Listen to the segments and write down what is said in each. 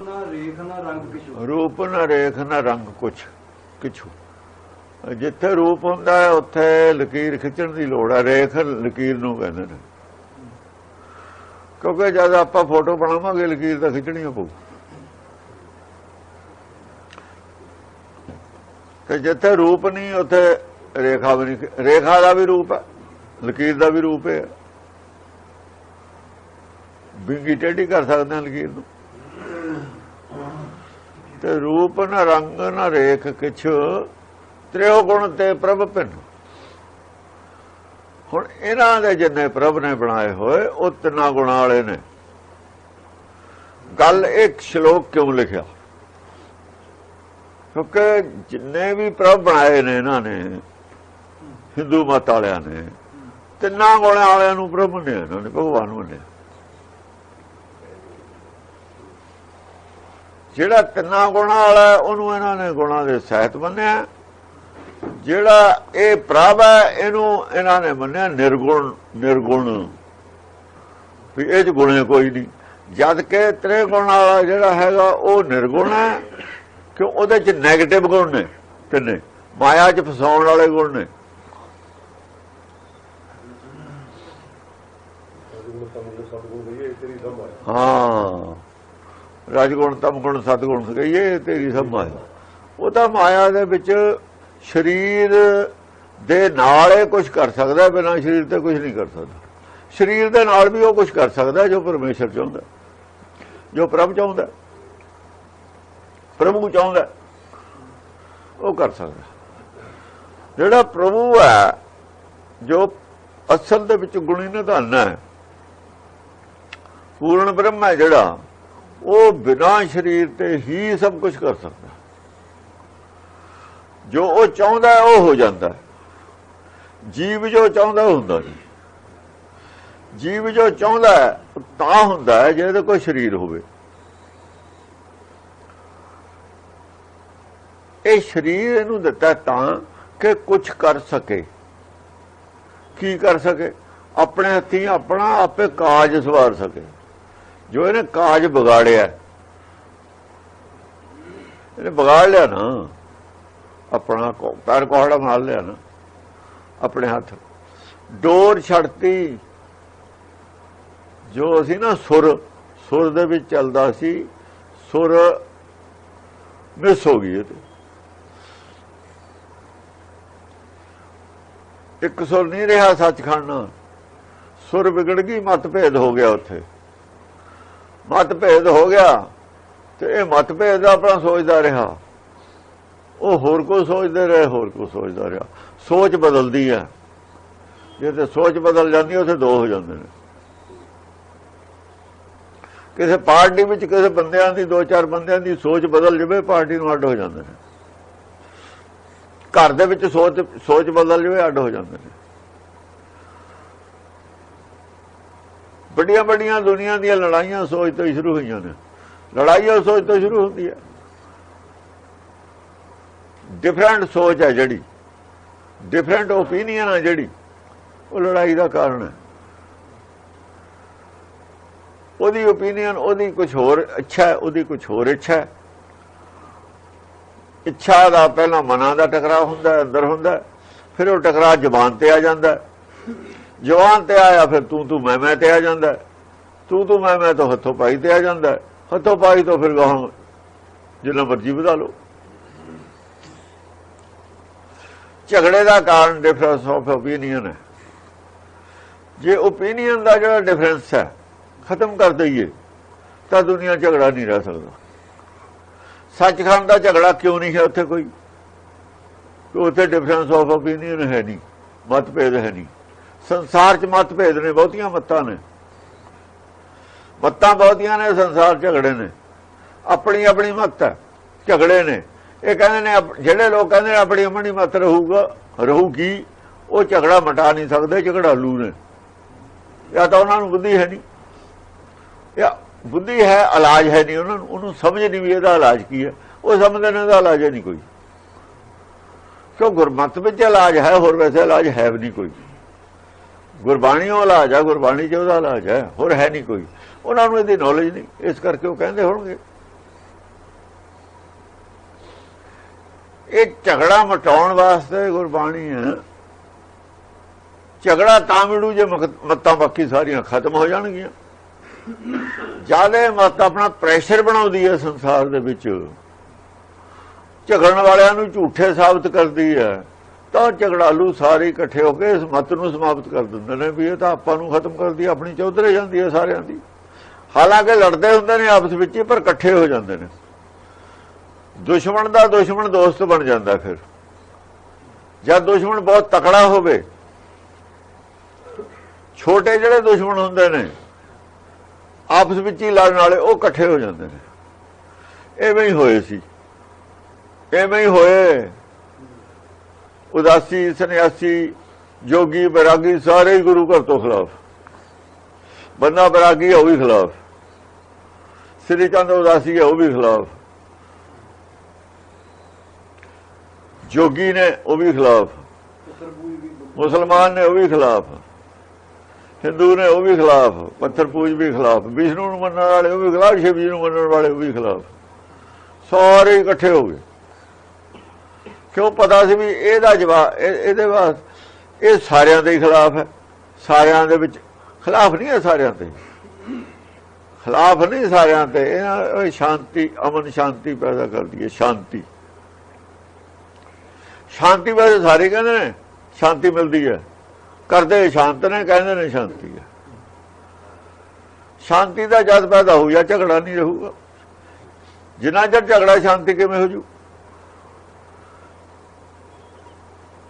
ਨਾ ਰੇਖ, ਨਾ ਰੰਗ ਕਿਛੂ ਰੂਪ, ਨਾ ਰੇਖ, ਨਾ ਰੰਗ ਕੁਛ ਕਿਛੂ ਜਿੱਥੇ ਰੂਪ ਹੁੰਦਾ ਹੈ, ਉੱਥੇ ਲਕੀਰ ਖਿੱਚਣ ਦੀ ਲੋੜ ਹੈ ਰੇਖ ਲਕੀਰ ਨੂੰ ਕਹਿੰਦੇ ਨੇ। ਕਿਉਂਕਿ ਜਦ ਆਪਾਂ ਫੋਟੋ ਬਣਾਵਾਂਗੇ, ਲਕੀਰ ਤਾਂ ਖਿੱਚਣੀ ਪਊ। ਤੇ ਜਿੱਥੇ ਰੂਪ ਨਹੀਂ, ਉੱਥੇ ਰੇਖਾ ਵੀ ਨਹੀਂ ਰੇਖਾ ਦਾ ਵੀ ਰੂਪ ਹੈ ਲਕੀਰ ਦਾ ਵੀ ਰੂਪ ਹੈ ਬਿੰਗੀ ਟੇਢੀ ਕਰ ਸਕਦੇ ਹਾਂ ਲਕੀਰ ਨੂੰ। ਤੇ ਰੂਪ ਨਾ ਰੰਗ ਨਾ ਰੇਖ ਕਿਛ ਤ੍ਰਿਓ ਗੁਣ ਤੇ ਪ੍ਰਭ ਭਿੰਨ। ਹੁਣ ਇਹਨਾਂ ਦੇ ਜਿੰਨੇ ਪ੍ਰਭ ਨੇ ਬਣਾਏ ਹੋਏ, ਉਹ ਤਿੰਨਾਂ ਗੁਣਾਂ ਵਾਲੇ ਨੇ। ਗੱਲ ਇੱਕ ਸ਼ਲੋਕ ਕਿਉਂ ਲਿਖਿਆ? ਕਿਉਂਕਿ ਜਿੰਨੇ ਵੀ ਪ੍ਰਭ ਬਣਾਏ ਨੇ ਇਹਨਾਂ ਨੇ, ਹਿੰਦੂ ਮਤ ਵਾਲਿਆਂ ਨੇ, ਤਿੰਨਾਂ ਗੁਣਾਂ ਵਾਲਿਆਂ ਨੂੰ ਪ੍ਰਭ ਮੰਨਿਆ ਇਹਨਾਂ ਨੇ, ਭਗਵਾਨ ਮੰਨਿਆ। ਜਿਹੜਾ ਤਿੰਨਾਂ ਗੁਣਾਂ ਵਾਲਾ ਉਹਨੂੰ ਇਹਨਾਂ ਨੇ ਗੁਣਾਂ ਦੇ ਸਹਿਤ ਮੰਨਿਆ। ਜਿਹੜਾ ਇਹ ਪ੍ਰਭ ਹੈ, ਇਹਨੂੰ ਇਹਨਾਂ ਨੇ ਮੰਨਿਆ ਨਿਰਗੁਣ ਨਿਰਗੁਣ। ਵੀ ਇਹ ਚ ਗੁਣੇ ਕੋਈ ਨਹੀਂ। ਜਦ ਕਿ ਤ੍ਰੇ ਗੁਣ ਵਾਲਾ ਜਿਹੜਾ ਹੈਗਾ, ਉਹ ਨਿਰਗੁਣ ਹੈ ਕਿ ਉਹਦੇ ਚ 네ਗੇਟਿਵ ਗੁਣ ਨੇ ਤਿੰਨੇ। ਮਾਇਆ ਚ ਫਸਾਉਣ ਵਾਲੇ ਗੁਣ ਨੇ। ਹਾਂ। ਰਾਜਗੁਣ, ਤਮਗੁਣ, ਸਤਗੁਣ ਕਹੀਏ ਤੇਰੀ ਸਭ ਮਾਇਆ। ਉਹ ਤਾਂ ਮਾਇਆ ਦੇ ਵਿੱਚ ਸਰੀਰ ਦੇ ਨਾਲ ਇਹ ਕੁਝ ਕਰ ਸਕਦਾ, ਬਿਨਾਂ ਸਰੀਰ ਤੇ ਕੁਝ ਨਹੀਂ ਕਰ ਸਕਦਾ। ਸਰੀਰ ਦੇ ਨਾਲ ਵੀ ਉਹ ਕੁਝ ਕਰ ਸਕਦਾ ਜੋ ਪਰਮੇਸ਼ਰ ਚਾਹੁੰਦਾ। ਜੋ ਪ੍ਰਭ ਚਾਹੁੰਦਾ। ਪ੍ਰਭੂ ਚਾਹੁੰਦਾ। ਉਹ ਕਰ ਸਕਦਾ। ਜਿਹੜਾ ਪ੍ਰਭੂ ਹੈ, ਜੋ ਅਸਲ ਦੇ ਵਿੱਚ ਗੁਣੀ ਨਿਧਾਨ ਹੈ, ਪੂਰਨ ਬ੍ਰਹਮ ਹੈ ਜਿਹੜਾ ਉਹ ਬਿਨਾਂ ਸਰੀਰ ਤੇ ਹੀ ਸਭ ਕੁਝ ਕਰ ਸਕਦਾ। ਜੋ ਉਹ ਚਾਹੁੰਦਾ ਉਹ ਹੋ ਜਾਂਦਾ ਜੀਵ ਜੋ ਚਾਹੁੰਦਾ, ਉਹ ਹੁੰਦਾ ਨਹੀਂ। ਜੀਵ ਜੋ ਚਾਹੁੰਦਾ ਤਾਂ ਹੁੰਦਾ ਹੈ, ਜਿਹਦੇ ਕੋਈ ਸਰੀਰ ਹੋਵੇ। ਇਹ ਸਰੀਰ ਇਹਨੂੰ ਦਿੱਤਾ ਤਾਂ ਕਿ ਕੁਝ ਕਰ ਸਕੇ। ਕੀ ਕਰ ਸਕੇ? ਆਪਣੇ ਹੱਥੀਂ ਆਪਣਾ ਆਪੇ ਕਾਜ ਸਵਾਰ ਸਕੇ। ਜੋ ਇਹਨੇ ਕਾਜ ਵਿਗਾੜਿਆ, ਇਹਨੇ ਵਿਗਾੜ ਲਿਆ ਨਾ, ਆਪਣਾ ਪੈਰ ਕੋਹੜਾ ਮਾਰ ਲਿਆ ਨਾ, ਆਪਣੇ ਹੱਥ। ਡੋਰ ਛੜਤੀ ਜੋ ਅਸੀਂ ਨਾ ਸੁਰ ਸੁਰ ਦੇ ਵਿੱਚ ਚੱਲਦਾ ਸੀ, ਸੁਰ ਮਿਸ ਹੋ ਗਈ ਇਹ ਇੱਕ ਸੁਰ ਨਹੀਂ ਰਿਹਾ ਸੱਚਖੰਡ ਨਾਲ ਸੁਰ ਵਿਗੜ ਗਈ, ਮਤਭੇਦ ਹੋ ਗਿਆ ਉੱਥੇ। ਮਤਭੇਦ ਹੋ ਗਿਆ ਤੇ ਇਹ ਮਤਭੇਦ ਦਾ ਆਪਣਾ ਸੋਚਦਾ ਰਿਹਾ। ਉਹ ਹੋਰ ਕੋ ਸੋਚਦੇ ਰਹੇ ਹੋਰ ਕੋ ਸੋਚਦਾ ਰਿਹਾ। ਸੋਚ ਬਦਲਦੀ ਹੈ। ਜੇ ਤੇ ਸੋਚ ਬਦਲ ਜਾਂਦੀ ਹੈ, ਉੱਥੇ ਦੋ ਹੋ ਜਾਂਦੇ ਨੇ। ਕਿਸੇ ਪਾਰਟੀ ਵਿੱਚ ਕਿਸੇ ਬੰਦਿਆਂ ਦੀ ਦੋ ਚਾਰ ਬੰਦਿਆਂ ਦੀ ਸੋਚ ਬਦਲ ਜਾਵੇ ਪਾਰਟੀ ਨੂੰ ਅੱਡ ਹੋ ਜਾਂਦੇ ਨੇ। ਘਰ ਦੇ ਵਿੱਚ ਸੋਚ ਸੋਚ ਬਦਲ ਜਾਵੇ ਅੱਡ ਹੋ ਜਾਂਦੇ ਨੇ। ਵੱਡੀਆਂ ਵੱਡੀਆਂ ਦੁਨੀਆ ਦੀਆਂ ਲੜਾਈਆਂ ਸੋਚ ਤੋਂ ਹੀ ਸ਼ੁਰੂ ਹੋਈਆਂ ਨੇ। ਲੜਾਈਆਂ ਸੋਚ ਤੋਂ ਸ਼ੁਰੂ ਹੁੰਦੀ ਹੈ। ਡਿਫਰੈਂਟ ਸੋਚ ਹੈ ਜਿਹੜੀ। ਡਿਫਰੈਂਟ ਓਪੀਨੀਅਨ ਹੈ ਜਿਹੜੀ। ਉਹ ਲੜਾਈ ਦਾ ਕਾਰਨ ਹੈ। ਉਹਦੀ ਓਪੀਨੀਅਨ ਉਹਦੀ ਕੁਝ ਹੋਰ ਅੱਛਾ ਉਹਦੀ ਕੁਝ ਹੋਰ ਇੱਛਾ ਹੈ। ਇੱਛਾ ਦਾ ਪਹਿਲਾਂ ਮਨਾਂ ਦਾ ਟਕਰਾਅ ਹੁੰਦਾ, ਅੰਦਰ ਹੁੰਦਾ ਫਿਰ ਉਹ ਟਕਰਾਅ ਜ਼ਬਾਨ ਤੇ ਆ ਜਾਂਦਾ ਜਵਾਨ ਤੇ ਆਇਆ, ਫਿਰ ਤੂੰ ਤੂੰ ਮੈਂ ਮੈਂ ਤੇ ਆ ਜਾਂਦਾ ਤੂੰ ਤੂੰ ਮੈਂ ਮੈਂ ਤੋਂ ਹੱਥੋਂ ਪਾਈ ਤੇ ਆ ਜਾਂਦਾ ਹੱਥੋਂ ਪਾਈ ਤੋਂ ਫਿਰ ਗਾਹਾਂ ਜਿੰਨਾ ਮਰਜ਼ੀ ਵਧਾ ਲਓ। ਝਗੜੇ ਦਾ ਕਾਰਨ ਡਿਫਰੈਂਸ ਆਫ ਓਪੀਨੀਅਨ ਹੈ। ਜੇ ਓਪੀਨੀਅਨ ਦਾ ਜਿਹੜਾ ਡਿਫਰੈਂਸ ਹੈ, ਖਤਮ ਕਰ ਦਈਏ, ਤਾਂ ਦੁਨੀਆ ਝਗੜਾ ਨਹੀਂ ਰਹਿ ਸਕਦਾ। ਸੱਚਖੰਡ ਦਾ ਝਗੜਾ ਕਿਉਂ ਨਹੀਂ ਹੈ ਉੱਥੇ ਕੋਈ? ਉੱਥੇ ਡਿਫਰੈਂਸ ਆਫ ਓਪੀਨੀਅਨ ਹੈ ਨਹੀਂ, ਮਤਭੇਦ ਹੈ ਨਹੀਂ। ਸੰਸਾਰ 'ਚ ਮਤਭੇਦ ਨੇ ਬਹੁਤੀਆਂ ਮੱਤਾਂ ਨੇ। ਮੱਤਾਂ ਬਹੁਤੀਆਂ ਨੇ, ਸੰਸਾਰ ਝਗੜੇ ਨੇ। ਆਪਣੀ ਆਪਣੀ ਮੱਤ ਹੈ, ਝਗੜੇ ਨੇ। ਇਹ ਕਹਿੰਦੇ ਨੇ ਜਿਹੜੇ ਲੋਕ ਕਹਿੰਦੇ ਨੇ, ਆਪਣੀ ਆਪਣੀ ਮੱਤ ਰਹੂਗਾ ਰਹੂਗੀ ਉਹ ਝਗੜਾ ਮਟਾ ਨਹੀਂ ਸਕਦੇ, ਝਗੜਾਲੂ ਨੇ। ਜਾਂ ਤਾਂ ਉਹਨਾਂ ਨੂੰ ਬੁੱਧੀ ਹੈ ਨਹੀਂ। ਜਾਂ ਬੁੱਧੀ ਹੈ, ਇਲਾਜ ਹੈ ਨਹੀਂ ਉਹਨਾਂ ਨੂੰ। ਉਹਨੂੰ ਸਮਝ ਨਹੀਂ ਵੀ ਇਹਦਾ ਇਲਾਜ ਕੀ ਹੈ। ਉਹ ਸਮਝਦੇ ਨੇ, ਇਹਦਾ ਇਲਾਜ ਹੈ ਨਹੀਂ ਕੋਈ। ਕਿਉਂ ਗੁਰਮਤ ਵਿੱਚ ਇਲਾਜ ਹੈ, ਹੋਰ ਵੈਸੇ ਇਲਾਜ ਹੈ ਵੀ ਨਹੀਂ ਕੋਈ। ਗੁਰਬਾਣੀ ਉਹ ਲਾਜ ਆ, ਗੁਰਬਾਣੀ ਚ ਉਹਦਾ ਲਾਜ ਹੈ, ਹੋਰ ਹੈ ਨਹੀਂ ਕੋਈ। ਉਹਨਾਂ ਨੂੰ ਇਹਦੀ ਨੌਲੇਜ ਨਹੀਂ, ਇਸ ਕਰਕੇ ਉਹ ਕਹਿੰਦੇ ਹੋਣਗੇ। ਇਹ ਝਗੜਾ ਮਟਾਉਣ ਵਾਸਤੇ ਗੁਰਬਾਣੀ ਹੈ। ਝਗੜਾ ਤਾਂ ਮਿਲੂ ਜੇ ਮਤਾਂ ਬਾਕੀ ਸਾਰੀਆਂ ਖਤਮ ਹੋ ਜਾਣਗੀਆਂ। ਜ਼ਿਆਦਾ ਮਤ ਆਪਣਾ ਪ੍ਰੈਸ਼ਰ ਬਣਾਉਂਦੀ ਹੈ ਸੰਸਾਰ ਦੇ ਵਿੱਚ। ਝਗੜਨ ਵਾਲਿਆਂ ਨੂੰ ਝੂਠੇ ਸਾਬਤ ਕਰਦੀ ਹੈ। ਤਾਂ ਝਗੜਾਲੂ ਸਾਰੇ ਇਕੱਠੇ ਹੋ ਕੇ ਇਸ ਮਤ ਨੂੰ ਸਮਾਪਤ ਕਰ ਦਿੰਦੇ ਨੇ ਵੀ ਇਹ ਤਾਂ ਆਪਾਂ ਨੂੰ ਖਤਮ ਕਰਦੀ ਆਪਣੀ ਚੌਧਰੇ ਜਾਂਦੀ ਹੈ ਸਾਰਿਆਂ ਦੀ। ਹਾਲਾਂਕਿ ਲੜਦੇ ਹੁੰਦੇ ਨੇ ਆਪਸ ਵਿੱਚ ਹੀ, ਪਰ ਇਕੱਠੇ ਹੋ ਜਾਂਦੇ ਨੇ। ਦੁਸ਼ਮਣ ਦਾ ਦੁਸ਼ਮਣ ਦੋਸਤ ਬਣ ਜਾਂਦਾ ਫਿਰ। ਜਦ ਦੁਸ਼ਮਣ ਬਹੁਤ ਤਕੜਾ ਹੋਵੇ ਛੋਟੇ ਜਿਹੜੇ ਦੁਸ਼ਮਣ ਹੁੰਦੇ ਨੇ ਆਪਸ ਵਿੱਚ ਹੀ ਲੜਨ ਵਾਲੇ ਉਹ ਇਕੱਠੇ ਹੋ ਜਾਂਦੇ ਨੇ। ਐਵੇਂ ਹੀ ਹੋਏ ਸੀ। ਐਵੇਂ ਹੀ ਹੋਏ। ਉਦਾਸੀ, ਸੰਨਿਆਸੀ, ਜੋਗੀ, ਬੈਰਾਗੀ, ਸਾਰੇ ਹੀ ਗੁਰੂ ਘਰ ਤੋਂ ਖਿਲਾਫ। ਬੰਦਾ ਬੈਰਾਗੀ ਹੈ, ਉਹ ਵੀ ਖਿਲਾਫ। ਸ੍ਰੀ ਚੰਦ ਉਦਾਸੀ ਹੈ, ਉਹ ਵੀ ਖਿਲਾਫ। ਜੋਗੀ ਨੇ, ਉਹ ਵੀ ਖਿਲਾਫ। ਮੁਸਲਮਾਨ ਨੇ, ਉਹ ਵੀ ਖਿਲਾਫ। ਹਿੰਦੂ ਨੇ, ਉਹ ਵੀ ਖਿਲਾਫ। ਪੱਥਰ ਪੂਜ ਵੀ ਖਿਲਾਫ। ਵਿਸ਼ਨੂੰ ਨੂੰ ਮੰਨਣ ਵਾਲੇ ਉਹ ਵੀ ਖਿਲਾਫ ਸ਼ਿਵ ਜੀ ਨੂੰ ਮੰਨਣ ਵਾਲੇ ਉਹ ਵੀ ਖਿਲਾਫ। ਸਾਰੇ ਇਕੱਠੇ ਹੋ ਗਏ। ਕਿਉਂ ਪਤਾ ਸੀ ਵੀ ਇਹਦਾ ਜਵਾਬ ਇਹਦੇ ਬਾਅਦ ਇਹ ਸਾਰਿਆਂ ਦੇ ਖਿਲਾਫ ਹੈ। ਸਾਰਿਆਂ ਦੇ ਵਿੱਚ ਖਿਲਾਫ ਨਹੀਂ ਹੈ ਸਾਰਿਆਂ ਤੇ। ਖਿਲਾਫ ਨਹੀਂ ਸਾਰਿਆਂ ਤੇ। ਇਹ ਸ਼ਾਂਤੀ, ਅਮਨ ਸ਼ਾਂਤੀ ਪੈਦਾ ਕਰਦੀ ਹੈ, ਸ਼ਾਂਤੀ। ਸ਼ਾਂਤੀ ਵਾਸਤੇ ਸਾਰੇ ਕਹਿੰਦੇ ਨੇ, ਸ਼ਾਂਤੀ ਮਿਲਦੀ ਹੈ। ਕਰਦੇ ਸ਼ਾਂਤ ਨੇ, ਕਹਿੰਦੇ ਨੇ ਸ਼ਾਂਤੀ ਹੈ। ਸ਼ਾਂਤੀ ਦਾ ਜਦ ਪੈਦਾ ਹੋ ਜਾ ਝਗੜਾ ਨਹੀਂ ਰਹੂਗਾ। ਜਿੰਨਾ ਜਦ ਝਗੜਾ ਸ਼ਾਂਤੀ ਕਿਵੇਂ ਹੋ ਜੂ?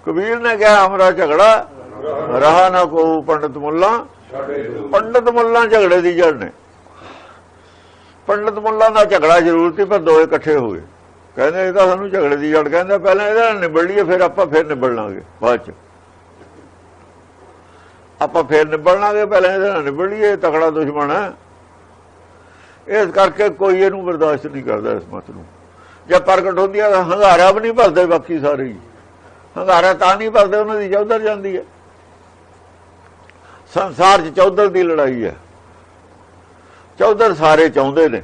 ਕਬੀਰ ਨੇ ਕਿਹਾ, ਹਮਰਾ ਝਗੜਾ, ਰਹਾ ਨਾ ਕੋ ਪੰਡਤ ਮੁੱਲਾ। ਪੰਡਤ ਮੁੱਲਾ ਝਗੜੇ ਦੀ ਜੜ ਨੇ। ਪੰਡਤ ਮੁੱਲਾ ਦਾ ਝਗੜਾ ਜ਼ਰੂਰ ਸੀ, ਪਰ ਦੋਏ ਇਕੱਠੇ ਹੋ ਗਏ। ਕਹਿੰਦੇ, ਇਹ ਤਾਂ ਸਾਨੂੰ ਝਗੜੇ ਦੀ ਜੜ ਕਹਿੰਦਾ ਪਹਿਲਾਂ ਇਹਦੇ ਨਾਲ ਨਿਬੜ ਲਈਏ ਫਿਰ ਆਪਾਂ ਫਿਰ ਨਿਬੜ ਲਾਂਗੇ, ਬਾਅਦ ਚ। ਆਪਾਂ ਫਿਰ ਨਿਬੜ ਲਾਂਗੇ, ਪਹਿਲਾਂ ਇਹਦੇ ਨਾਲ ਨਿਬੜ ਲਈਏ ਤਕੜਾ ਦੁਸ਼ਮਣ ਹੈ। ਇਸ ਕਰਕੇ ਕੋਈ ਇਹਨੂੰ ਬਰਦਾਸ਼ਤ ਨਹੀਂ ਕਰਦਾ ਇਸ ਮਤ ਨੂੰ। ਜੇ ਪ੍ਰਗਟ ਹੁੰਦੀ ਹੈ ਤਾਂ ਹੰਗਾਰਾ ਵੀ ਨਹੀਂ ਭਰਦੇ ਬਾਕੀ ਸਾਰੇ ਹੀ। ਹੰਗਾਰਾ ਤਾਂ ਨਹੀਂ ਭਰਦੇ, ਉਹਨਾਂ ਦੀ ਚੌਧਰ ਜਾਂਦੀ ਹੈ। ਸੰਸਾਰ 'ਚ ਚੌਧਰ ਦੀ ਲੜਾਈ ਹੈ। ਚੌਧਰ ਸਾਰੇ ਚਾਹੁੰਦੇ ਨੇ।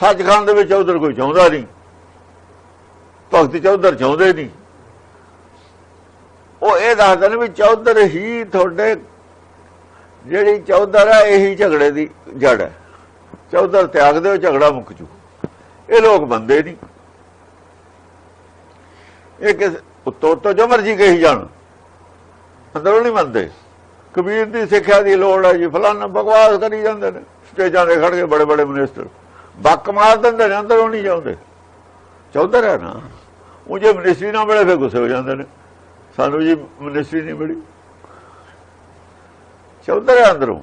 ਸੱਚਖੰਡ ਦੇ ਵਿੱਚ ਚੌਧਰ ਕੋਈ ਚਾਹੁੰਦਾ ਨਹੀਂ। ਭਗਤ ਚੌਧਰ ਚਾਹੁੰਦੇ ਨਹੀਂ। ਉਹ ਇਹ ਦੱਸਦੇ ਨੇ ਵੀ ਚੌਧਰ ਹੀ ਤੁਹਾਡੇ ਜਿਹੜੀ ਚੌਧਰ ਹੈ, ਇਹੀ ਝਗੜੇ ਦੀ ਜੜ ਹੈ। ਚੌਧਰ ਤਿਆਗ ਦਿਓ, ਝਗੜਾ ਮੁੱਕ ਜੂ। ਇਹ ਲੋਕ ਬੰਦੇ ਨਹੀਂ। ਇਹ ਕਿਸੇ ਉੱਤੋਂ ਤੋਂ ਜੋ ਮਰਜ਼ੀ ਕਹੀ ਜਾਣ। ਅੰਦਰੋਂ ਨਹੀਂ ਮੰਨਦੇ। ਕਬੀਰ ਦੀ ਸਿੱਖਿਆ ਦੀ ਲੋੜ ਹੈ ਜੀ। ਫਲਾਣਾ ਬਕਵਾਸ ਕਰੀ ਜਾਂਦੇ ਨੇ। ਸਟੇਜਾਂ ਤੇ ਖੜ ਕੇ ਬੜੇ ਬੜੇ ਮਿਨਿਸਟਰ। ਬੱਕ ਮਾਰ ਦਿੰਦੇ ਨੇ, ਅੰਦਰੋਂ ਨਹੀਂ ਜਾਂਦੇ। ਚੌਧਰ ਹੈ ਨਾ। ਉਹ ਜੇ ਮਿਨਿਸਟਰੀ ਨਾ ਮਿਲੇ, ਫਿਰ ਗੁੱਸੇ ਹੋ ਜਾਂਦੇ ਨੇ। ਸਾਨੂੰ ਜੀ ਮਿਨਿਸਟਰੀ ਨਹੀਂ ਮਿਲੀ। ਚੌਧਰ ਹੈ ਅੰਦਰੋਂ।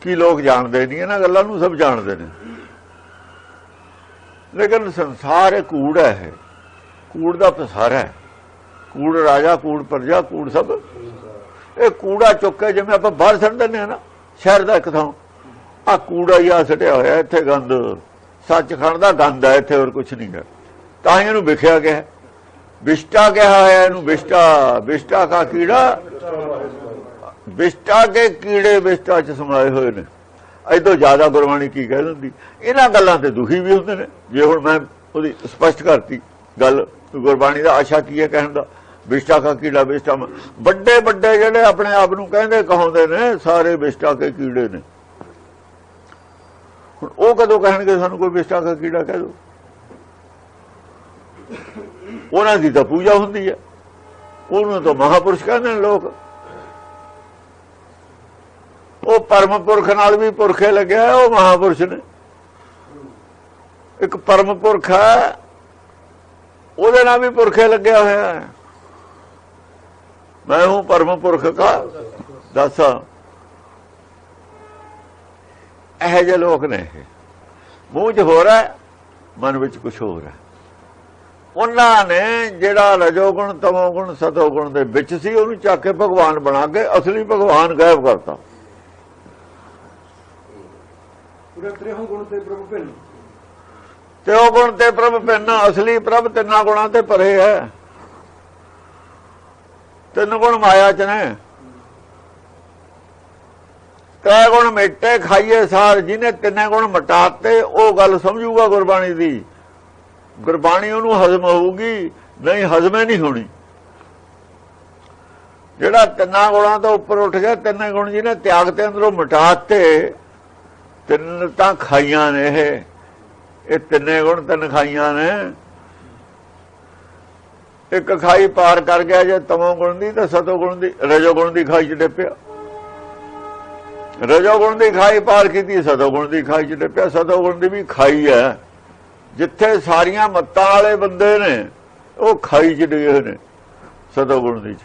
ਕੀ ਲੋਕ ਜਾਣਦੇ ਨਹੀਂ, ਇਹਨਾਂ ਗੱਲਾਂ ਨੂੰ ਸਭ ਜਾਣਦੇ ਨੇ। ਲੇਕਿਨ ਸੰਸਾਰ ਇਹ ਕੂੜ ਹੈ ਇਹ। ਕੂੜ ਦਾ ਪਸਾਰਾ ਹੈ। ਕੂੜ, ਰਾਜਾ ਕੂੜ, ਪ੍ਰਜਾ ਕੂੜ ਸਭ। ਇਹ ਕੂੜਾ ਚੁੱਕ ਕੇ ਜਿਵੇਂ ਆਪਾਂ ਬਾਹਰ ਛੱਡ ਦਿੰਦੇ ਆ ਨਾ, ਸ਼ਹਿਰ ਦਾ ਇੱਕ ਥਾਂ। ਆ ਕੂੜਾ ਹੀ ਆ, ਸਟਿਆ ਹੋਇਆ ਇੱਥੇ ਗੰਦ। ਸੱਚਖੰਡ ਦਾ ਗੰਦ ਹੈ ਇੱਥੇ ਹੋਰ ਕੁਝ ਨਹੀਂ ਹੈ। ਤਾਂ ਹੀ ਇਹਨੂੰ ਵਿਖਿਆ ਗਿਆ। ਹੈ। ਵਿਸ਼ਟਾ ਕਿਹਾ ਹੋਇਆ ਇਹਨੂੰ, ਵਿਸ਼ਟਾ। ਵਿਸ਼ਟਾ ਕਾ ਕੀੜਾ? ਵਿਸ਼ਟਾ ਕੇ ਕੀੜੇ ਵਿਸ਼ਟਾ ਚ ਸਮਾਏ ਹੋਏ ਨੇ। ਐਦੋਂ ਜ਼ਿਆਦਾ ਗੁਰਬਾਣੀ ਕੀ ਕਹਿ ਦਿੰਦੀ? ਇਹਨਾਂ ਗੱਲਾਂ ਤੇ ਦੁਖੀ ਵੀ ਹੁੰਦੇ ਨੇ। ਜੇ ਹੁਣ ਮੈਂ ਉਹਦੀ ਸਪਸ਼ਟ ਕਰਤੀ ਗੱਲ, ਗੁਰਬਾਣੀ ਦਾ ਆਸ਼ਾ ਕੀ ਹੈ ਕਹਿਣ ਦਾ? ਵਿਸ਼ਟਾ ਕਾ ਕੀੜਾ ਵਿਸ਼ਟਾ ਵੱਡੇ ਵੱਡੇ ਜਿਹੜੇ ਆਪਣੇ ਆਪ ਨੂੰ ਕਹਿੰਦੇ ਕਹਾਉਂਦੇ ਨੇ ਸਾਰੇ ਵਿਸ਼ਟਾ ਕੇ ਕੀੜੇ ਨੇ। ਹੁਣ ਉਹ ਕਦੋਂ ਕਹਿਣਗੇ ਸਾਨੂੰ ਕੋਈ ਵਿਸ਼ਟਾ ਕਾ ਕੀੜਾ ਕਹਿ ਦੋ? ਉਹਨਾਂ ਦੀ ਤਾਂ ਪੂਜਾ ਹੁੰਦੀ ਹੈ। ਉਹਨੂੰ ਤਾਂ ਮਹਾਪੁਰਸ਼ ਕਹਿੰਦੇ ਨੇ ਲੋਕ। ਉਹ ਪਰਮ ਪੁਰਖ ਨਾਲ ਵੀ ਪੁਰਖੇ ਲੱਗਿਆ ਹੈ, ਉਹ ਮਹਾਪੁਰਸ਼ ਨੇ। ਇੱਕ ਪਰਮ ਪੁਰਖ ਹੈ ਉਹਦੇ ਨਾਲ ਵੀ ਪੁਰਖੇ ਲੱਗਿਆ ਹੋਇਆ ਹੈ। ਮੈਂ ਹੂੰ ਪਰਮ ਪੁਰਖ ਦਾ ਦੱਸ। ਇਹ ਜਿਹੇ ਲੋਕ ਨੇ ਇਹ। ਮੂੰਹ 'ਚ ਹੋ ਰਿਹਾ ਮਨ ਵਿੱਚ ਕੁਝ ਹੋ। ਰਿਹਾ ਉਹਨਾਂ ਨੇ ਜਿਹੜਾ ਰਜੋਗੁਣ ਤਮੋਗੁਣ ਸਤੋਗੁਣ ਦੇ ਵਿੱਚ ਸੀ ਉਹਨੂੰ ਚੱਕ ਕੇ ਭਗਵਾਨ ਬਣਾ ਕੇ ਅਸਲੀ ਭਗਵਾਨ ਗਾਇਬ ਕਰਤਾ। ਗੁਣ ਤੇ ਭਿੰਨ। ਉਹ ਗੁਣ ਤੇ ਪ੍ਰਭ ਪੈਨਾ ਅਸਲੀ ਪ੍ਰਭ ਤਿੰਨਾਂ ਗੁਣਾਂ ਤੇ ਪਰੇ ਹੈ। ਤਿੰਨ ਗੁਣ ਮਾਇਆ ਚ ਨੇ? ਤੈ ਗੁਣ ਮਿਟੇ ਖਾਈਏ ਸਾਰ, ਜਿਹਨੇ ਤਿੰਨੇ ਗੁਣ ਮਟਾਤੇ, ਉਹ ਗੱਲ ਸਮਝੂਗਾ ਗੁਰਬਾਣੀ ਦੀ। ਗੁਰਬਾਣੀ ਉਹਨੂੰ ਹਜ਼ਮ ਹੋਊਗੀ, ਨਹੀਂ ਹਜ਼ਮੇ ਨਹੀਂ ਹੋਣੀ। ਜਿਹੜਾ ਤਿੰਨਾਂ ਗੁਣਾਂ ਤੋਂ ਉੱਪਰ ਉੱਠ ਗਿਆ, ਤਿੰਨੇ ਗੁਣ ਜਿਹਨੇ ਤਿਆਗ ਤੇ ਅੰਦਰੋਂ ਮਟਾਤੇ, ਤਿੰਨ ਤਾਂ ਖਾਈਆਂ ਨੇ ਇਹ। ਇਹ ਤਿੰਨੇ ਗੁਣ ਤਿੰਨ ਖਾਈਆਂ ਨੇ। ਇੱਕ ਖਾਈ ਪਾਰ ਕਰ ਗਿਆ ਜੇ ਤਮੋ ਗੁਣ ਦੀ ਤਾਂ ਸਤੋ ਗੁਣ ਦੀ, ਰਜੋ ਗੁਣ ਦੀ ਖਾਈ ਚ ਡਿੱਪਿਆ। ਰਜੋ ਗੁਣ ਦੀ ਖਾਈ ਪਾਰ ਕੀਤੀ, ਸਤੋ ਗੁਣ ਦੀ ਖਾਈ ਚ ਡਿੱਪਿਆ। ਸਤੋ ਗੁਣ ਦੀ ਵੀ ਖਾਈ ਹੈ। ਜਿੱਥੇ ਸਾਰੀਆਂ ਮੱਤਾਂ ਵਾਲੇ ਬੰਦੇ ਨੇ, ਉਹ ਖਾਈ ਚ ਡਿੱਗੇ ਹੋਏ ਨੇ, ਸਤੋ ਗੁਣ ਦੀ ਚ।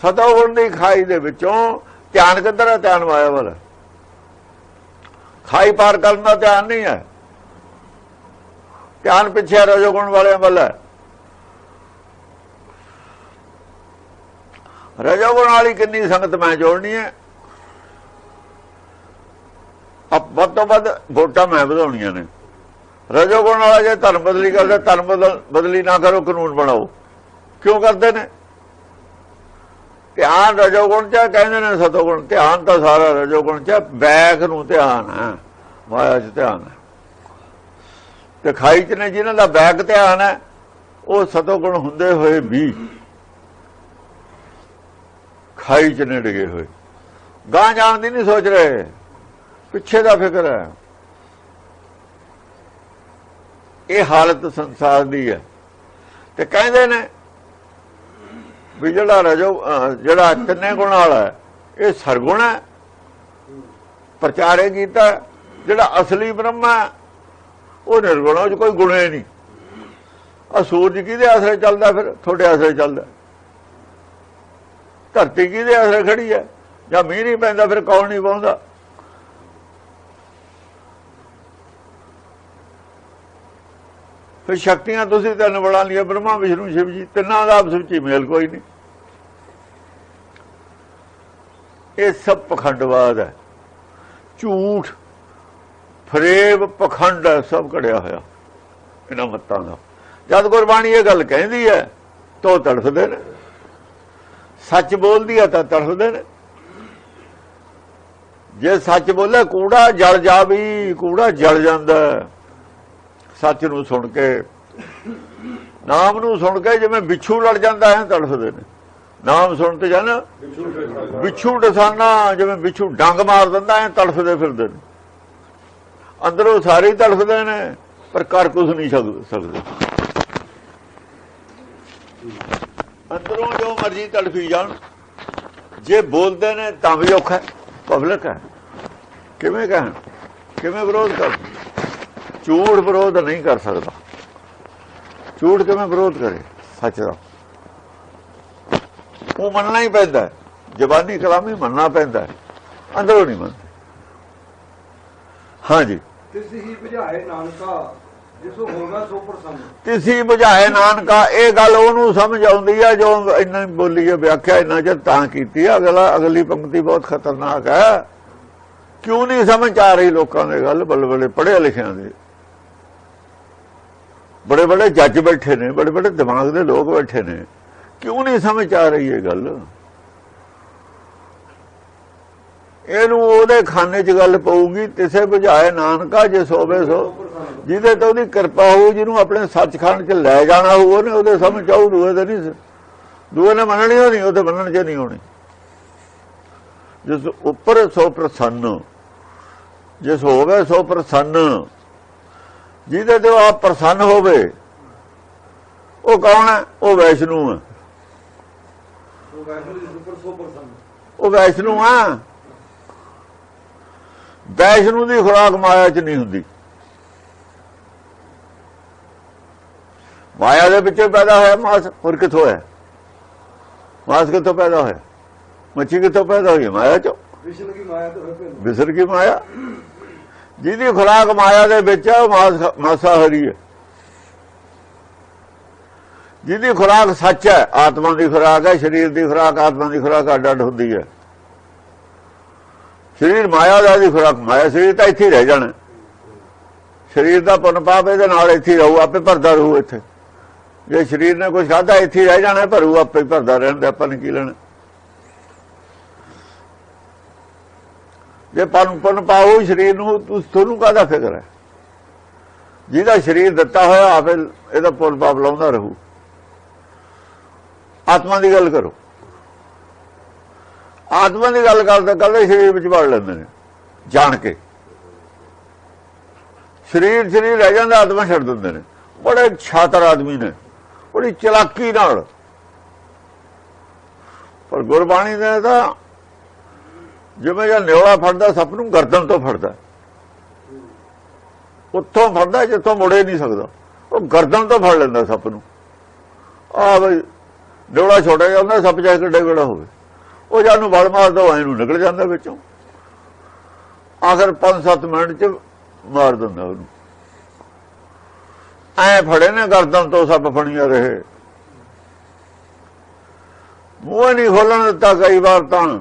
ਸਤੋ ਗੁਣ ਦੀ ਖਾਈ ਦੇ ਵਿੱਚੋਂ ਧਿਆਨ ਕਿੱਧਰ ਹੈ ਧਿਆਨ ਮਾਇਆ ਵਾਲਾ। ਖਾਈ ਪਾਰ ਕਰਨ ਦਾ ਧਿਆਨ ਨਹੀਂ ਹੈ। ਧਿਆਨ ਪਿੱਛੇ ਰਜੋ ਗੁਣ ਵਾਲਿਆਂ ਵੱਲ ਹੈ। ਰਜੋ ਗੁਣ ਵਾਲੀ ਕਿੰਨੀ ਸੰਗਤ ਮੈਂ ਜੋੜਨੀ ਹੈ। ਅਬ ਵੱਧ ਤੋਂ ਵੱਧ ਵੋਟਾਂ ਮੈਂ ਵਧਾਉਣੀਆਂ ਨੇ। ਰਜੋ ਗੁਣ ਵਾਲਾ ਜੇ ਧਰਮ ਬਦਲੀ ਕਰਦਾ, ਧਰਮ ਬਦਲੀ ਨਾ ਕਰੋ, ਕਾਨੂੰਨ ਬਣਾਓ। ਕਿਉਂ ਕਰਦੇ ਨੇ? ਧਿਆਨ ਰਜੋਗੁਣ ਚ ਕਹਿੰਦੇ ਨੇ ਸਤੋਗੁਣ, ਧਿਆਨ ਤਾਂ ਸਾਰਾ ਰਜੋਗੁਣ ਚ ਬੈਕ ਨੂੰ ਧਿਆਨ ਹੈ। ਮਾਇਆ ਚ ਧਿਆਨ ਹੈ। ਤੇ ਖਾਈ ਚ ਨੇ, ਜਿਨ੍ਹਾਂ ਦਾ ਬੈਕ ਧਿਆਨ ਹੈ, ਉਹ ਸਤੋਗੁਣ ਹੁੰਦੇ ਹੋਏ ਵੀ ਖਾਈ ਚ ਨੇ ਡਿਗੇ ਹੋਏ। ਗਾਂ ਜਾਣ ਦੀ ਨਹੀਂ ਸੋਚ ਰਹੇ। ਪਿੱਛੇ ਦਾ ਫਿਕਰ ਹੈ। ਇਹ ਹਾਲਤ ਸੰਸਾਰ ਦੀ ਹੈ। ਤੇ ਕਹਿੰਦੇ ਨੇ ਵੀ ਜਿਹੜਾ ਰਜੋ ਜਿਹੜਾ ਤਿੰਨੇ ਗੁਣ ਵਾਲਾ ਇਹ ਸਰਗੁਣ ਹੈ, ਪ੍ਰਚਾਰੇ ਕੀਤਾ ਜਿਹੜਾ ਅਸਲੀ ਬ੍ਰਹਮ ਹੈ ਉਹ ਨਿਰਗੁਣ ਉਹ 'ਚ ਕੋਈ ਗੁਣ ਹੀ ਨਹੀਂ। ਆ ਸੂਰਜ ਕਿਹਦੇ ਆਸਰੇ ਚੱਲਦਾ ਫਿਰ? ਤੁਹਾਡੇ ਆਸਰੇ ਚੱਲਦਾ। ਧਰਤੀ ਕਿਹਦੇ ਆਸਰੇ ਖੜੀ ਹੈ? ਜਾਂ ਮੀਂਹ ਨਹੀਂ ਪੈਂਦਾ ਫਿਰ ਕੌਣ ਨਹੀਂ ਪਾਉਂਦਾ ਫਿਰ ਸ਼ਕਤੀਆਂ ਤੁਸੀਂ ਤਿੰਨ ਬਣਾ ਲਈਆਂ, ਬ੍ਰਹਮਾ, ਵਿਸ਼ਨੂੰ, ਸ਼ਿਵ ਜੀ, ਤਿੰਨਾਂ ਦਾ ਆਪਸ ਵਿੱਚ ਮੇਲ ਕੋਈ ਨਹੀਂ। ਇਹ ਸਭ ਪਖੰਡਵਾਦ ਹੈ। ਝੂਠ ਫਰੇਬ ਪਖੰਡ ਸਭ ਕੜਿਆ ਹੋਇਆ ਇਹਨਾਂ ਮੱਤਾਂ ਦਾ। ਜਦ ਗੁਰਬਾਣੀ ਇਹ ਗੱਲ ਕਹਿੰਦੀ ਹੈ ਤਾਂ ਉਹ ਤੜਫਦੇ ਨੇ। ਸੱਚ ਬੋਲਦੀ ਹੈ ਤਾਂ ਤੜਫਦੇ ਨੇ। ਜੇ ਸੱਚ ਬੋਲੇ ਕੂੜਾ ਜਲ ਜਾਵੀ ਕੂੜਾ ਜਲ ਜਾਂਦਾ। ਸੱਚ ਨੂੰ ਸੁਣ ਕੇ ਨਾਮ ਨੂੰ ਸੁਣ ਕੇ ਜਿਵੇਂ ਵਿਛੂ ਲੜ ਜਾਂਦਾ ਹੈ ਤੜਫਦੇ ਨੇ। ਨਾਮ ਸੁਣ ਤੇ ਜਨ ਵਿਛੂ ਡਸਾਨਾ ਜਿਵੇਂ ਵਿਛੂ ਡੰਗ ਮਾਰ ਦਿੰਦਾ ਹੈ ਤੜਫਦੇ ਫਿਰਦੇ ਨੇ। ਅੰਦਰੋਂ ਸਾਰੇ ਤੜਫਦੇ ਨੇ, ਪਰ ਕਰ ਕੁਝ ਨਹੀਂ ਸਕ- ਸਕਦੇ। ਅੰਦਰੋਂ ਜੋ ਮਰਜ਼ੀ ਤੜਫੀ ਜਾਣ, ਜੇ ਬੋਲਦੇ ਨੇ ਤਾਂ ਵੀ ਔਖਾ ਪਬਲਿਕ ਹੈ। ਕਿਵੇਂ ਕਹਿਣ? ਕਿਵੇਂ ਵਿਰੋਧ ਕਰ? ਝੂਠ ਵਿਰੋਧ ਨਹੀਂ ਕਰ ਸਕਦਾ। ਝੂਠ ਕਿਵੇਂ ਵਿਰੋਧ ਕਰੇ? ਸੱਚ ਦਾ। ਉਹ ਮੰਨਣਾ ਹੀ ਪੈਂਦਾ ਹੈ। ਜ਼ਬਾਨੀ ਕਲਾਮੀ ਮੰਨਣਾ ਪੈਂਦਾ ਅੰਦਰੋਂ ਨਹੀਂ ਮੰਨਦੇ। ਹਾਂਜੀ। ਤਿਸ ਬੁਝਾਏ ਨਾਨਕਾ, ਜਿਸੋ ਹੋਗਾ ਸੋ ਪ੍ਰਸੰਨ। ਤਿਸੀ ਬੁਝਾਏ ਨਾਨਕਾ, ਇਹ ਗੱਲ ਉਹਨੂੰ ਸਮਝ ਆਉਂਦੀ ਆ, ਜੋ ਇੰਨਾ ਬੋਲੀ ਹੈ ਵਿਆਖਿਆ ਇੰਨਾ ਚਿਰ ਤਾਂ ਕੀਤੀ ਆ, ਅਗਲਾ, ਅਗਲੀ ਪੰਕਤੀ ਬਹੁਤ ਖਤਰਨਾਕ ਹੈ। ਕਿਉਂ ਨਹੀਂ ਸਮਝ ਆ ਰਹੀ ਲੋਕਾਂ ਦੇ ਗੱਲ ਬੱਲੇ ਬੱਲੇ ਪੜ੍ਹੇ ਲਿਖਿਆਂ ਦੇ? ਬੜੇ ਬੜੇ ਜੱਜ ਬੈਠੇ ਨੇ, ਬੜੇ ਬੜੇ ਦਿਮਾਗ ਦੇ ਲੋਕ ਬੈਠੇ ਨੇ। ਕਿਉਂ ਨਹੀਂ ਸਮਝ ਆ ਰਹੀ ਇਹ ਗੱਲ? ਇਹਨੂੰ ਉਹਦੇ ਖਾਨੇ 'ਚ ਗੱਲ ਪਊਗੀ ਤਿਸੇ ਬੁਝਾਏ ਨਾਨਕਾ ਜੇ ਸੋਵੇ ਸੋ। ਜਿਹਦੇ ਤੇ ਉਹਦੀ ਕਿਰਪਾ ਹੋਊ ਜਿਹਨੂੰ ਆਪਣੇ ਸੱਚਖੰਡ 'ਚ ਲੈ ਜਾਣਾ ਹੋਊ ਉਹਨੇ ਉਹਦੇ ਸਮਝ ਆਊ ਦੂਏ ਤੇ ਨਹੀਂ ਦੂਏ ਨੇ ਮੰਨਣੀ ਹੋਣੀ ਉਹਦੇ ਮੰਨਣ 'ਚ ਨਹੀਂ ਹੋਣੀ ਜਿਸ ਉੱਪਰ ਸੋ ਪ੍ਰਸੰਨ ਜਿਸ ਹੋਵੇ ਸੋ ਪ੍ਰਸੰਨ ਜਿਹਦੇ ਤੇ ਆਪ ਪ੍ਰਸੰਨ ਹੋਵੇ ਉਹ ਕੌਣ ਹੈ? ਉਹ ਵੈਸ਼ਨੂ ਹੈ। ਉਹ ਵੈਸ਼ਨੂ ਆ ਵੈਸ਼ਨੂ ਦੀ ਖੁਰਾਕ ਮਾਇਆ 'ਚ ਨਹੀਂ ਹੁੰਦੀ। ਮਾਇਆ ਦੇ ਵਿੱਚੋਂ ਪੈਦਾ ਹੋਇਆ ਮਾਸ ਹੋਰ ਕਿੱਥੋਂ ਹੈ? ਮਾਸ ਕਿੱਥੋਂ ਪੈਦਾ ਹੋਇਆ? ਮੱਛੀ ਕਿੱਥੋਂ ਪੈਦਾ ਹੋਈ? ਮਾਇਆ 'ਚੋਂ। ਕੀ ਮਾਇਆ ਤੋਂ ਵਿਸਰ ਕੀ ਮਾਇਆ? ਜਿਹਦੀ ਖੁਰਾਕ ਮਾਇਆ ਦੇ ਵਿੱਚ ਹੈ ਉਹ ਮਾਸ ਮਾਸਾਹਾਰੀ ਹੈ। ਜਿਹਦੀ ਖੁਰਾਕ ਸੱਚ ਹੈ ਆਤਮਾ ਦੀ ਖੁਰਾਕ ਹੈ ਸਰੀਰ ਦੀ ਖੁਰਾਕ ਆਤਮਾ ਦੀ ਖੁਰਾਕ ਅੱਡ ਅੱਡ ਹੁੰਦੀ ਹੈ। ਸਰੀਰ ਮਾਇਆ ਦਾ ਦੀ ਖੁਰਾਕ ਮਾਇਆ, ਸਰੀਰ ਤਾਂ ਇੱਥੇ ਰਹਿ ਜਾਣਾ। ਸਰੀਰ ਦਾ ਪੁੰਨ ਪਾਪ ਇਹਦੇ ਨਾਲ ਇੱਥੇ ਰਹੂ, ਆਪੇ ਭਰਦਾ ਰਹੂ ਇੱਥੇ। ਜੇ ਸਰੀਰ ਨੇ ਕੁਝ ਖਾਦਾ ਇੱਥੇ ਰਹਿ ਜਾਣਾ ਭਰੂ ਆਪੇ ਭਰਦਾ ਰਹਿਣ ਦਾ ਆਪਾਂ ਨੇ ਕੀ ਲੈਣਾ? ਜੇ ਪਨ ਪਨ ਪਾਓ, ਸਰੀਰ ਨੂੰ ਤੁਸ ਤੁਹਾਨੂੰ ਕਾਹਦਾ ਫਿਕਰ ਹੈ? ਜਿਹਦਾ ਸਰੀਰ ਦਿੱਤਾ ਹੋਇਆ, ਆਪੇ ਇਹਦਾ ਪੁੰਨ ਪਾਪ ਲਾਉਂਦਾ ਰਹੂ। ਆਤਮਾ ਦੀ ਗੱਲ ਕਰੋ। ਆਤਮਾ ਦੀ ਗੱਲ ਕਰਦਾ ਕਰਦੇ ਸਰੀਰ ਵਿੱਚ ਵੜ ਲੈਂਦੇ ਨੇ, ਜਾਣ ਕੇ। ਸਰੀਰ ਸਰੀਰ ਰਹਿ ਜਾਂਦਾ, ਆਤਮਾ ਛੱਡ ਦਿੰਦੇ ਨੇ। ਬੜੇ ਛਾਤਰ ਆਦਮੀ ਨੇ, ਬੜੀ ਚਲਾਕੀ ਨਾਲ। ਪਰ ਗੁਰਬਾਣੀ ਨੇ ਤਾਂ ਜਿਵੇਂ ਜਾਂ ਨਿਉਲਾ ਫੜਦਾ, ਸੱਪ ਨੂੰ ਗਰਦਨ ਤੋਂ ਫੜਦਾ। ਉੱਥੋਂ ਫੜਦਾ, ਜਿੱਥੋਂ ਮੁੜੇ ਨਹੀਂ ਸਕਦਾ। ਉਹ ਗਰਦਨ ਤੋਂ ਫੜ ਲੈਂਦਾ ਸੱਪ ਨੂੰ। ਆ ਬਈ, ਨਿਉਲਾ ਛੋਟਾ ਜਿਹਾ ਸੱਪ ਚਾਹੇ ਕਿੱਡਾ ਕਿੱਡਾ ਹੋਵੇ। ਉਹ ਜਦ ਨੂੰ ਵੜ ਮਾਰਦਾ ਉਹ ਐਂ ਨੂੰ ਨਿਕਲ ਜਾਂਦਾ ਵਿੱਚੋਂ। ਆਖਰ 5-7 ਮਿੰਟ ਚ ਮਾਰ ਦਿੰਦਾ ਉਹਨੂੰ। ਐ ਫੜੇ ਨੇ ਗਰਦਨ ਤੋਂ ਸੱਪ ਫਣੀਆਂ ਰਹੇ। ਮੂੰਹ ਨਹੀਂ ਖੋਲਣ ਦਿੱਤਾ ਕਈ ਵਾਰ ਤਾਂ।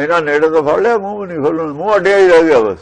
ਇਹਨਾਂ ਨੇੜੇ ਤੋਂ ਫੜ ਲਿਆ, ਮੂੰਹ ਨਹੀਂ ਖੋਲਣ ਮੂੰਹ ਅੱਡਿਆ ਹੀ ਰਹਿ ਗਿਆ ਬਸ।